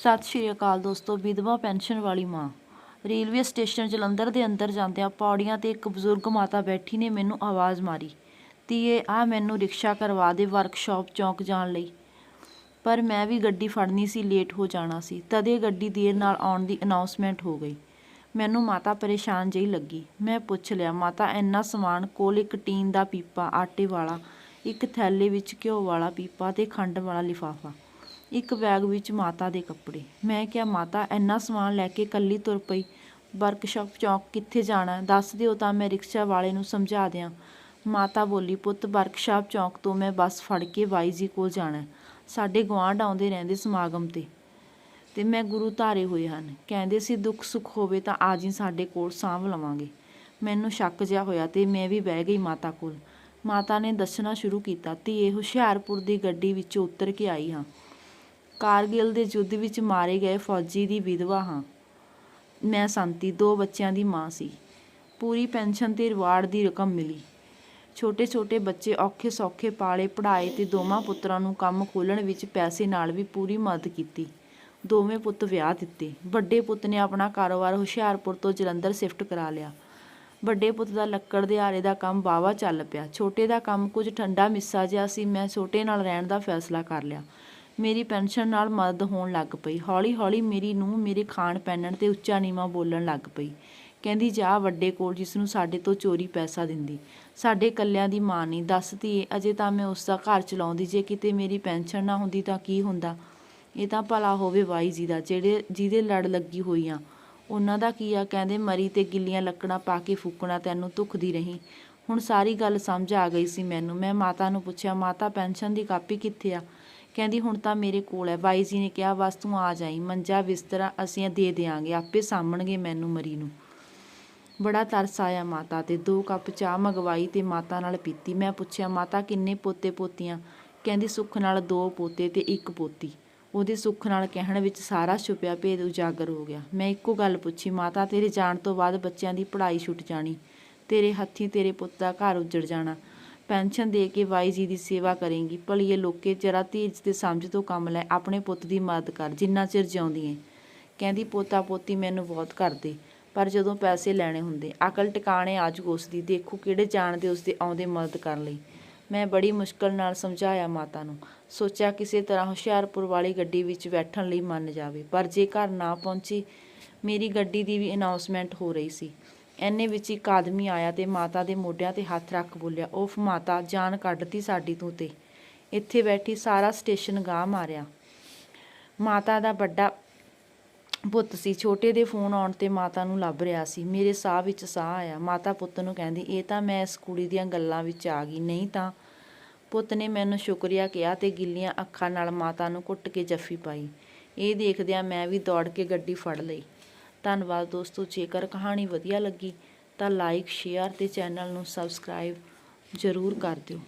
ਸਤਿ ਸ਼੍ਰੀ ਅਕਾਲ ਦੋਸਤੋ, ਵਿਧਵਾ ਪੈਨਸ਼ਨ ਵਾਲੀ ਮਾਂ। ਰੇਲਵੇ ਸਟੇਸ਼ਨ ਜਲੰਧਰ ਦੇ ਅੰਦਰ ਜਾਂਦਿਆਂ ਪੌੜੀਆਂ ਤੇ ਇੱਕ ਬਜ਼ੁਰਗ ਮਾਤਾ ਬੈਠੀ ਨੇ ਮੈਨੂੰ ਆਵਾਜ਼ ਮਾਰੀ। ਧੀਏ, ਆ ਮੈਨੂੰ ਰਿਕਸ਼ਾ ਕਰਵਾ ਦੇ ਵਰਕਸ਼ਾਪ ਚੌਂਕ ਜਾਣ ਲਈ। ਪਰ ਮੈਂ ਵੀ ਗੱਡੀ ਫੜਨੀ ਸੀ, ਲੇਟ ਹੋ ਜਾਣਾ ਸੀ। ਤਦੇ ਗੱਡੀ ਦੇਰ ਨਾਲ ਆਉਣ ਦੀ ਅਨਾਉਂਸਮੈਂਟ ਹੋ ਗਈ। ਮੈਨੂੰ ਮਾਤਾ ਪਰੇਸ਼ਾਨ ਜਿਹੀ ਲੱਗੀ। ਮੈਂ ਪੁੱਛ ਲਿਆ, ਮਾਤਾ, ਇੰਨਾ ਸਮਾਨ ਕੋਲ ਇੱਕ ਟੀਨ ਦਾ ਪੀਪਾ, ਆਟੇ ਵਾਲਾ, ਇੱਕ ਥੈਲੇ ਵਿੱਚ ਘਿਓ ਵਾਲਾ ਪੀਪਾ ਤੇ ਖੰਡ ਵਾਲਾ ਲਿਫਾਫਾ। ਇੱਕ ਬੈਗ ਵਿੱਚ ਮਾਤਾ ਦੇ ਕੱਪੜੇ। ਮੈਂ ਕਿਹਾ, ਮਾਤਾ, ਇੰਨਾ ਸਮਾਨ ਲੈ ਕੇ ਕੱਲੀ ਤੁਰ ਪਈ। ਵਰਕਸ਼ਾਪ ਚੌਂਕ ਕਿੱਥੇ ਜਾਣਾ ਦੱਸ ਦਿਓ ਤਾਂ ਮੈਂ ਰਿਕਸ਼ਾ ਵਾਲੇ ਨੂੰ ਸਮਝਾ ਦਿਆਂ। ਮਾਤਾ ਬੋਲੀ, ਪੁੱਤ, ਵਰਕਸ਼ਾਪ ਚੌਂਕ ਤੋਂ ਮੈਂ ਬੱਸ ਫੜ ਕੇ ਬਾਈ ਜੀ ਕੋਲ ਜਾਣਾ ਸਾਡੇ ਗੁਆਂਢ ਆਉਂਦੇ ਰਹਿੰਦੇ ਸਮਾਗਮ ਤੇ। ਤੇ ਮੈਂ ਗੁਰੂ ਧਾਰੇ ਹੋਏ ਹਨ। ਕਹਿੰਦੇ, ਸੀ ਦੁੱਖ ਸੁੱਖ ਹੋਵੇ ਤਾਂ ਆ ਜੀ ਸਾਡੇ ਕੋਲ ਸਾਂਭ ਲਵਾਂਗੇ। ਮੈਨੂੰ ਸ਼ੱਕ ਜਿਹਾ ਹੋਇਆ ਤੇ ਮੈਂ ਵੀ ਬਹਿ ਗਈ ਮਾਤਾ ਕੋਲ। ਮਾਤਾ ਨੇ ਦੱਸਣਾ ਸ਼ੁਰੂ ਕੀਤਾ, ਧੀਏ, ਹੁਸ਼ਿਆਰਪੁਰ ਦੀ ਗੱਡੀ ਵਿੱਚੋਂ ਉਤਰ ਕੇ ਆਈ ਹਾਂ। ਕਾਰਗਿਲ ਦੇ ਯੁੱਧ ਵਿੱਚ ਮਾਰੇ ਗਏ ਫੌਜੀ ਦੀ ਵਿਧਵਾ ਹਾਂ। ਮੈਂ ਸੰਤੀ, ਦੋ ਬੱਚਿਆਂ ਦੀ ਮਾਂ ਸੀ। ਪੂਰੀ ਪੈਨਸ਼ਨ ਤੇ ਰਿਵਾਰਡ ਦੀ ਰਕਮ ਮਿਲੀ। ਛੋਟੇ ਛੋਟੇ ਬੱਚੇ ਔਖੇ ਸੌਖੇ ਪਾਲੇ ਪੜ੍ਹਾਏ ਤੇ ਦੋਵਾਂ ਪੁੱਤਰਾਂ ਨੂੰ ਕੰਮ ਖੋਲਣ ਵਿੱਚ ਪੈਸੇ ਨਾਲ ਵੀ ਪੂਰੀ ਮਦਦ ਕੀਤੀ। ਦੋਵੇਂ ਪੁੱਤ ਵਿਆਹ ਦਿੱਤੇ। ਵੱਡੇ ਪੁੱਤ ਨੇ ਆਪਣਾ ਕਾਰੋਬਾਰ ਹੁਸ਼ਿਆਰਪੁਰ ਤੋਂ ਜਲੰਧਰ ਸ਼ਿਫਟ ਕਰਾ ਲਿਆ। ਵੱਡੇ ਪੁੱਤ ਦਾ ਲੱਕੜ ਦੇ ਆਰੇ ਦਾ ਕੰਮ ਵਾਹਵਾ ਚੱਲ ਪਿਆ। ਛੋਟੇ ਦਾ ਕੰਮ ਕੁਝ ਠੰਡਾ ਮਿੱਸਾ ਜਿਹਾ ਸੀ। ਮੈਂ ਛੋਟੇ ਨਾਲ ਰਹਿਣ ਦਾ ਫੈਸਲਾ ਕਰ ਲਿਆ। ਮੇਰੀ ਪੈਨਸ਼ਨ ਨਾਲ ਮਦਦ ਹੋਣ ਲੱਗ ਪਈ। ਹੌਲੀ ਹੌਲੀ ਮੇਰੀ ਨੂੰ ਮੇਰੇ ਖਾਣ ਪਹਿਨਣ ਤੇ ਉੱਚਾ ਨੀਵਾਂ ਬੋਲਣ ਲੱਗ ਪਈ। ਕਹਿੰਦੀ, ਜਾ ਵੱਡੇ ਕੋਲ ਜਿਸ ਨੂੰ ਸਾਡੇ ਤੋਂ ਚੋਰੀ ਪੈਸਾ ਦਿੰਦੀ। ਸਾਡੇ ਕੱਲਿਆਂ ਦੀ ਮਾਂ ਨਹੀਂ। ਦੱਸਦੀ ਅਜੇ ਤਾਂ ਮੈਂ ਉਸ ਦਾ ਘਰ ਚਲਾਉਂਦੀ। ਜੇ ਕਿਤੇ ਮੇਰੀ ਪੈਨਸ਼ਨ ਨਾ ਹੁੰਦੀ ਤਾਂ ਕੀ ਹੁੰਦਾ? ਇਹ ਤਾਂ ਭਲਾ ਹੋਵੇ ਬਾਈ ਜੀ ਦਾ, ਜਿਹੜੇ, ਜਿਹਦੇ ਲੜ ਲੱਗੀ ਹੋਈ ਆ ਉਹਨਾਂ ਦਾ ਕੀ ਆ? ਕਹਿੰਦੇ, ਮਰੀ ਤੇ ਗਿੱਲੀਆਂ ਲੱਕੜਾਂ ਪਾ ਕੇ ਫੂਕਣਾ ਤੈਨੂੰ ਧੁਖਦੀ ਰਹੀ। ਹੁਣ ਸਾਰੀ ਗੱਲ ਸਮਝ ਆ ਗਈ ਸੀ ਮੈਨੂੰ। ਮੈਂ ਮਾਤਾ ਨੂੰ ਪੁੱਛਿਆ, ਮਾਤਾ, ਪੈਨਸ਼ਨ ਦੀ ਕਾਪੀ ਕਿੱਥੇ ਆ? ਕਹਿੰਦੀ, ਹੁਣ ਤਾਂ ਮੇਰੇ ਕੋਲ ਹੈ। ਬਾਈ ਜੀ ਨੇ ਕਿਹਾ, ਬਸ ਤੂੰ ਆ ਜਾਈ, ਮੰਜਾ ਬਿਸਤਰਾ ਅਸੀਂ ਦੇ ਦਿਆਂਗੇ, ਆਪੇ ਸਾਂਭਣਗੇ ਮੈਨੂੰ ਮਰੀ ਨੂੰ। ਬੜਾ ਤਰਸ ਆਇਆ ਮਾਤਾ ਤੇ, ਦੋ ਕੱਪ ਚਾਹ ਮੰਗਵਾਈ ਤੇ ਮਾਤਾ ਨਾਲ ਪੀਤੀ। ਮੈਂ ਪੁੱਛਿਆ, ਮਾਤਾ, ਕਿੰਨੇ ਪੋਤੇ ਪੋਤੀਆਂ? ਕਹਿੰਦੀ, ਸੁੱਖ ਨਾਲ ਦੋ ਪੋਤੇ ਤੇ ਇੱਕ ਪੋਤੀ। ਉਹਦੇ ਸੁੱਖ ਨਾਲ ਕਹਿਣ ਵਿੱਚ ਸਾਰਾ ਛੁਪਿਆ, ਭੇਦ ਉਜਾਗਰ ਹੋ ਗਿਆ। ਮੈਂ ਇੱਕੋ ਗੱਲ ਪੁੱਛੀ, ਮਾਤਾ, ਤੇਰੇ ਜਾਣ ਤੋਂ ਬਾਅਦ ਬੱਚਿਆਂ ਦੀ ਪੜ੍ਹਾਈ ਛੁੱਟ ਜਾਣੀ, ਤੇਰੇ ਹੱਥੀਂ ਤੇਰੇ ਪੁੱਤ ਦਾ ਘਰ ਉੱਜੜ ਜਾਣਾ। ਪੈਨਸ਼ਨ ਦੇ ਕੇ ਬਾਈ ਜੀ ਦੀ ਸੇਵਾ ਕਰੇਂਗੀ। ਭਲੀਏ ਲੋਕੇ, ਜਰਾ ਧੀਰਜ ਤੇ ਸਮਝ ਤੋਂ ਕੰਮ ਲੈ, ਆਪਣੇ ਪੁੱਤ ਦੀ ਮਦਦ ਕਰ, ਜਿੰਨਾ ਚਿਰ ਜਿਉਂਦੀ ਏ। ਕਹਿੰਦੀ, ਪੋਤਾ ਪੋਤੀ ਮੈਨੂੰ ਬਹੁਤ ਕਰਦੇ, ਪਰ ਜਦੋਂ ਪੈਸੇ ਲੈਣੇ ਹੁੰਦੇ, ਅਕਲ ਟਿਕਾਣੇ ਆਜੂ ਉਸ ਦੀ ਦੇਖੋ ਕਿਹੜੇ ਜਾਣਦੇ ਉਸ ਦੇ ਆਉਂਦੇ ਮਦਦ ਕਰਨ ਲਈ। ਮੈਂ ਬੜੀ ਮੁਸ਼ਕਲ ਨਾਲ ਸਮਝਾਇਆ ਮਾਤਾ ਨੂੰ, ਸੋਚਿਆ ਕਿਸੇ ਤਰ੍ਹਾਂ ਹੁਸ਼ਿਆਰਪੁਰ ਵਾਲੀ ਗੱਡੀ ਵਿੱਚ ਬੈਠਣ ਲਈ ਮੰਨ ਜਾਵੇ, ਪਰ ਜੇ ਘਰ ਨਾ ਪਹੁੰਚੀ, ਮੇਰੀ ਗੱਡੀ ਦੀ ਵੀ ਅਨਾਉਂਸਮੈਂਟ ਹੋ ਰਹੀ ਸੀ। ਐਨੇ ਵਿੱਚ ਇੱਕ ਆਦਮੀ ਆਇਆ ਤੇ ਮਾਤਾ ਦੇ ਮੋਢਿਆਂ ਤੇ ਹੱਥ ਰੱਖ ਬੋਲਿਆ ਓਫ ਮਾਤਾ, ਜਾਨ ਕੱਢਤੀ ਸਾਡੀ ਤੂੰ ਤੇ। ਇੱਥੇ ਬੈਠੀ ਸਾਰਾ ਸਟੇਸ਼ਨ ਗਾਹ ਮਾਰਿਆ। ਮਾਤਾ ਦਾ ਵੱਡਾ ਪੁੱਤ ਸੀ, ਛੋਟੇ ਦੇ ਫੋਨ ਆਉਣ ਤੇ ਮਾਤਾ ਨੂੰ ਲੱਭ ਰਿਹਾ ਸੀ। ਮੇਰੇ ਸਾਹ ਵਿੱਚ ਸਾਹ ਆਇਆ। ਮਾਤਾ ਪੁੱਤ ਨੂੰ ਕਹਿੰਦੀ, ਇਹ ਤਾਂ ਮੈਂ ਇਸ ਕੁੜੀ ਦੀਆਂ ਗੱਲਾਂ ਵਿੱਚ ਆ ਗਈ। ਨਹੀਂ ਤਾਂ ਪੁੱਤ ਨੇ ਮੈਨੂੰ ਸ਼ੁਕਰੀਆ ਕਿਹਾ ਤੇ ਗਿੱਲੀਆਂ ਅੱਖਾਂ ਨਾਲ ਮਾਤਾ ਨੂੰ ਕੁੱਟ ਕੇ ਜੱਫੀ ਪਾਈ। ਇਹ ਦੇਖਦਿਆਂ ਮੈਂ ਵੀ ਦੌੜ ਕੇ ਗੱਡੀ ਫੜ ਲਈ। ਧੰਨਵਾਦ ਦੋਸਤੋ, ਜੇਕਰ ਕਹਾਣੀ ਵਧੀਆ ਲੱਗੀ ਤਾਂ ਲਾਈਕ ਸ਼ੇਅਰ ਤੇ ਚੈਨਲ ਨੂੰ ਸਬਸਕ੍ਰਾਈਬ ਜ਼ਰੂਰ ਕਰ ਦਿਓ।